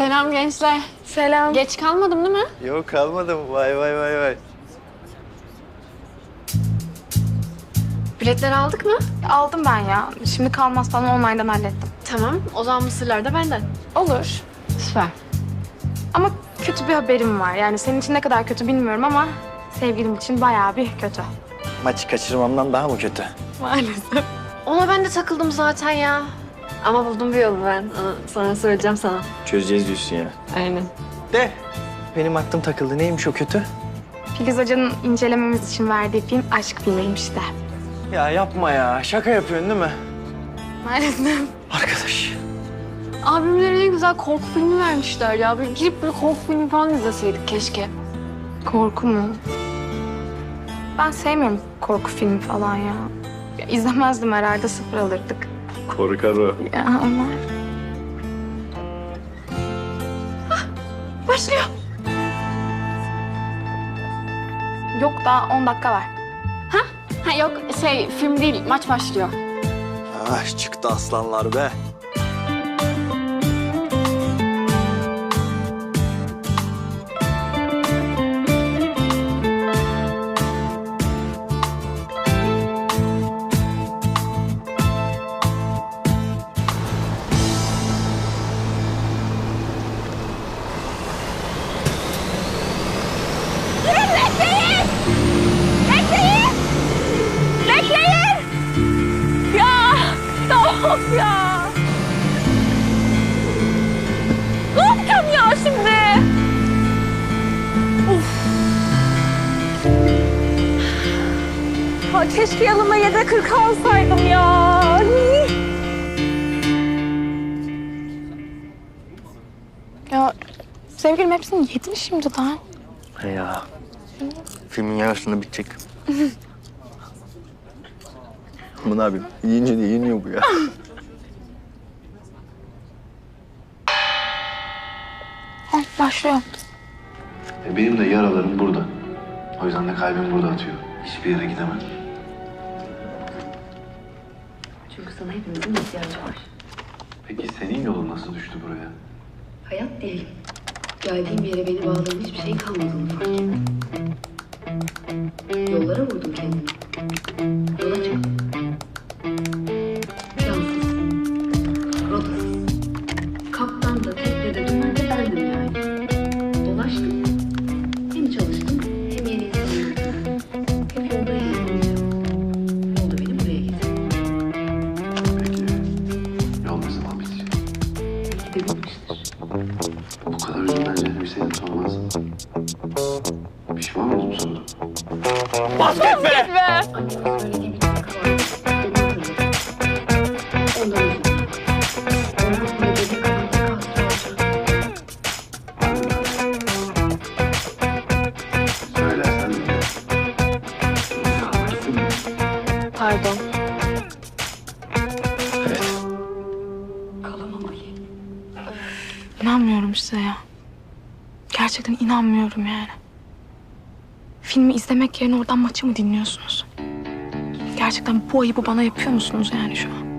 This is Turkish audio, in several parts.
Selam gençler. Selam. Geç kalmadım değil mi? Yok kalmadım. Vay vay vay vay. Biletleri aldık mı? Aldım ben ya. Şimdi kalmaz falan online'dan hallettim. Tamam. O zaman mısırlar da benden. Olur. Süper. Ama kötü bir haberim var. Yani senin için ne kadar kötü bilmiyorum ama sevgilim için bayağı bir kötü. Maçı kaçırmamdan daha mı kötü? Maalesef. Ona ben de takıldım zaten ya. Ama buldum bir yolu ben. Aa, Sana söyleyeceğim sana. Çözeceğiz diyorsun ya. Aynen. De. Benim aklım takıldı. Neymiş o kötü? Filiz Hoca'nın incelememiz için verdiği film aşk filmiymiş de. Ya yapma ya. Şaka yapıyorsun değil mi? Maalesef. Arkadaş. Abimlere ne güzel korku filmi vermişler ya. Bir girip bir korku filmi falan izleseydik keşke. Korku mu? Ben sevmiyorum korku filmi falan ya. ya izlemezdim herhalde sıfır alırdık. Korkar o. Ya ama... Başlıyor. Yok daha 10 dakika var. Ha yok şey film değil maç başlıyor. Ah çıktı aslanlar be. Ha, keşke yanıma yedek kırk alsaydım ya. Ya sevgilim hepsini yedin şimdi daha. He ya. Filmin yarısında bitecek. Ne yapayım? Yiyince de yeniyor bu ya. Heh, başlıyor. E, Benim de yaralarım burada. O yüzden de kalbim burada atıyor. Hiçbir yere gidemem. Çünkü sana hepimizin ihtiyacı var. Peki senin yolun nasıl düştü buraya? Hayat diyelim. Geldiğim yere beni bağlayan hiçbir şey kalmadığını Bitmiştir. Bu kadar üzülmence bir senin sormaz. Pişman mısın bu soruda? Annemin söylediği bir İnanmıyorum size ya. Gerçekten inanmıyorum yani. Filmi izlemek yerine oradan maçı mı dinliyorsunuz? Gerçekten bu ayıbı bana yapıyor musunuz yani şu an?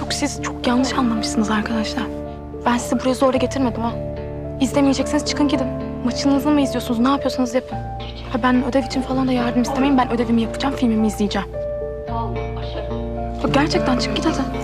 Yok siz çok yanlış anlamışsınız arkadaşlar. Ben sizi buraya zorla getirmedim ha. İzlemeyecekseniz çıkın gidin. Maçınızı mı izliyorsunuz? Ne yapıyorsanız yapın. Ha ben ödev için falan da yardım istemeyin. Ben ödevimi yapacağım, filmimi izleyeceğim. Tamam, aşarım. Yok gerçekten çık git hadi.